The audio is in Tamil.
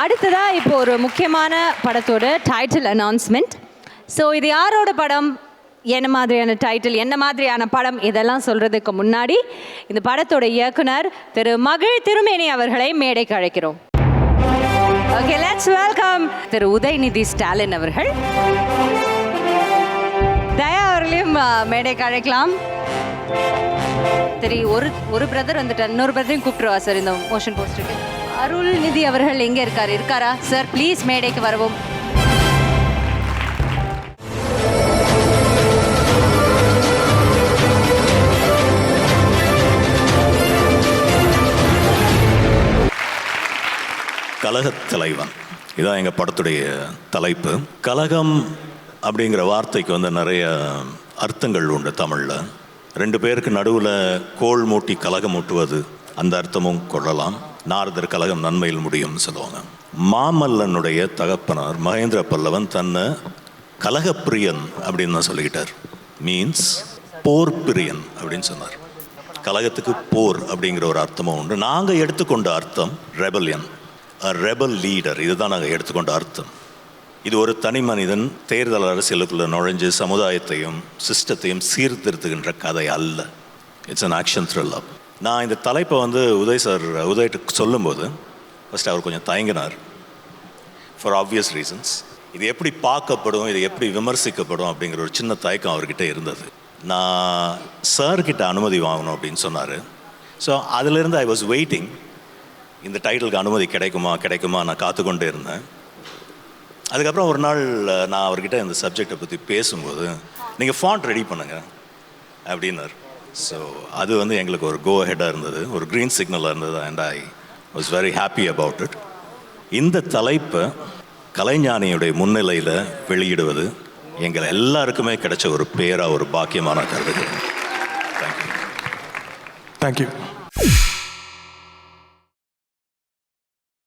அடுத்ததாக இப்போ ஒரு முக்கியமான படத்தோட டைட்டில் அனௌன்ஸ்மெண்ட் ஸோ இது யாரோட படம்? என்ன மாதிரியான டைட்டில் என்ன மாதிரியான படம்? இதெல்லாம் சொல்கிறதுக்கு முன்னாடி இந்த படத்தோட இயக்குனர் திரு மகிழ் திருமேனி அவர்களை மேடைக்கு அழைக்கிறோம். Okay let's welcome Thiru Udhayanidhi Stalin அவர்கள். தயா அவர்களையும் மேடைக்கு அழைக்கலாம். சரி ஒரு ஒரு பிரதர் வந்துட்டார். இன்னொரு பிரதரையும் கூப்பிட்டுருவா சார் இந்த மோஷன் போஸ்டருக்கு அருள் நிதி அவர்கள் எங்க இருக்காரு? இருக்காரா? சார் ப்ளீஸ் மேடைக்கு வரவும். கலகத் தலைவன். இதான் எங்கள் படத்துடைய தலைப்பு. கலகம் அப்படிங்கிற வார்த்தைக்கு வந்து நிறைய அர்த்தங்கள் உண்டு தமிழில். ரெண்டு பேருக்கு நடுவில் கோல் மூட்டி கலகம் மூட்டுவது அந்த அர்த்தமும் கொள்ளலாம். நாரதர் கழகம் நன்மையில் முடியும்னு சொல்லுவாங்க. மாமல்லனுடைய தகப்பனார் மகேந்திர பல்லவன் தன்னை கலகப்பிரியன் அப்படின்னு தான் சொல்லிக்கிட்டார். மீன்ஸ் போர் பிரியன் அப்படின்னு சொன்னார். கலகத்துக்கு போர் அப்படிங்கிற ஒரு அர்த்தமும் உண்டு. நாங்கள் எடுத்துக்கொண்ட அர்த்தம் ரெபல்யன் ரெபல் லீடர் இதுதான் நாங்கள் எடுத்துக்கொண்ட அர்த்தம். இது ஒரு தனி மனிதன் தேர்தல் அரசியலுக்குள்ள நுழைஞ்சு சமுதாயத்தையும் சிஸ்டத்தையும் சீர்திருத்துகின்ற கதை அல்ல. இட்ஸ் அன் ஆக்ஷன் த்ரில்லர் நான் இந்த தலைப்பை வந்து உதய் சார் உதய்ட்டு சொல்லும்போது ஃபஸ்ட் அவர் கொஞ்சம் தயங்கினார். ஃபார் ஆப்வியஸ் ரீசன்ஸ் இது எப்படி பார்க்கப்படும் இது எப்படி விமர்சிக்கப்படும் அப்படிங்கிற ஒரு சின்ன தயக்கம் அவர்கிட்ட இருந்தது. நான் சார்கிட்ட அனுமதி வாங்கணும் அப்படின்னு சொன்னார். ஸோ அதிலிருந்து ஐ வாஸ் வெயிட்டிங் இந்த டைட்டிலுக்கு அனுமதி கிடைக்குமா கிடைக்குமா நான் காத்துக்கொண்டே இருந்தேன். அதுக்கப்புறம் ஒரு நாள் நான் அவர்கிட்ட இந்த சப்ஜெக்டை பற்றி பேசும்போது நீங்கள் ஃபாண்ட் ரெடி பண்ணுங்க அப்படின்னார். ஸோ அது வந்து எங்களுக்கு ஒரு கோ ஹெட்டாக இருந்தது ஒரு க்ரீன் சிக்னலாக இருந்தது and I was very happy about it இந்த தலைப்பை கலைஞானியுடைய முன்னிலையில் வெளியிடுவது எங்கள் எல்லாருக்குமே கிடைச்ச ஒரு பேராக ஒரு பாக்கியமான கருதுகிறேன். Thank you thank you